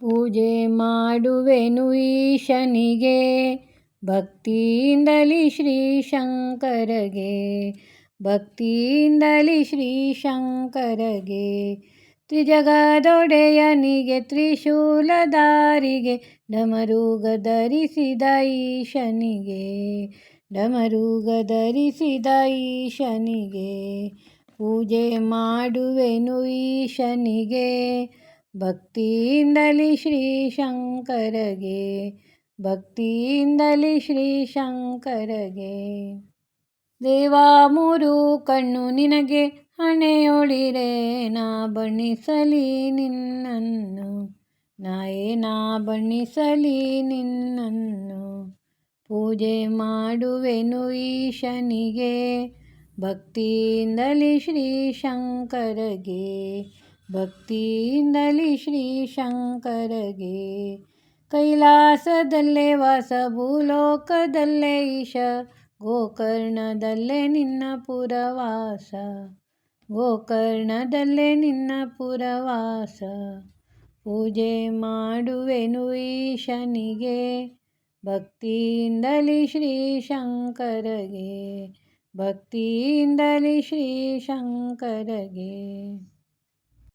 ಪೂಜೆ ಮಾಡುವೆನು ಈಶನಿಗೆ, ಭಕ್ತಿಯಿಂದಲಿ ಶ್ರೀ ಶಂಕರಗೆ ಭಕ್ತಿಯಿಂದಲಿ ಶ್ರೀ ಶಂಕರಗೆ ತ್ರಿಜಗದೊಡೆಯನಿಗೆ ತ್ರಿಶೂಲದಾರಿಗೆ ಡಮರುಗ ಧರಿಸಿದ ಈಶನಿಗೆ ಡಮರುಗ ಧರಿಸಿದ ಈಶನಿಗೆ. ಪೂಜೆ ಮಾಡುವೆನು ಈಶನಿಗೆ ಭಕ್ತಿಯಿಂದಲಿ ಶ್ರೀ ಶಂಕರಗೆ, ಭಕ್ತಿಯಿಂದಲಿ ಶ್ರೀ ಶಂಕರಗೆ. ದೇವಾ ಮೂರು ಕಣ್ಣು ನಿನಗೆ, ಹಣೆಯೊಳಿರೆ ನಾ ಬಣ್ಣಿಸಲಿ ನಿನ್ನನ್ನು. ನಾಯೇ ನಾ ಬಣ್ಣಿಸಲಿ ನಿನ್ನನ್ನು. ಪೂಜೆ ಮಾಡುವೆನು ಈಶನಿಗೆ, ಭಕ್ತಿಯಿಂದಲಿ ಶ್ರೀ ಶಂಕರಗೆ. ಭಕ್ತಿಯಿಂದಲಿ ಶ್ರೀ ಶಂಕರಗೆ ಕೈಲಾಸದಲ್ಲೇ ವಾಸ ಭೂಲೋಕದಲ್ಲೇ ಈಶ, ಗೋಕರ್ಣದಲ್ಲೇ ನಿನ್ನ ಪುರವಾಸ, ಗೋಕರ್ಣದಲ್ಲೇ ನಿನ್ನ ಪುರವಾಸ. ಪೂಜೆ ಮಾಡುವೆನು ಈಶನಿಗೆ, ಭಕ್ತಿಯಿಂದಲಿ ಶ್ರೀ ಶಂಕರಗೆ ಭಕ್ತಿಯಿಂದಲಿ ಶ್ರೀ ಶಂಕರಗೆ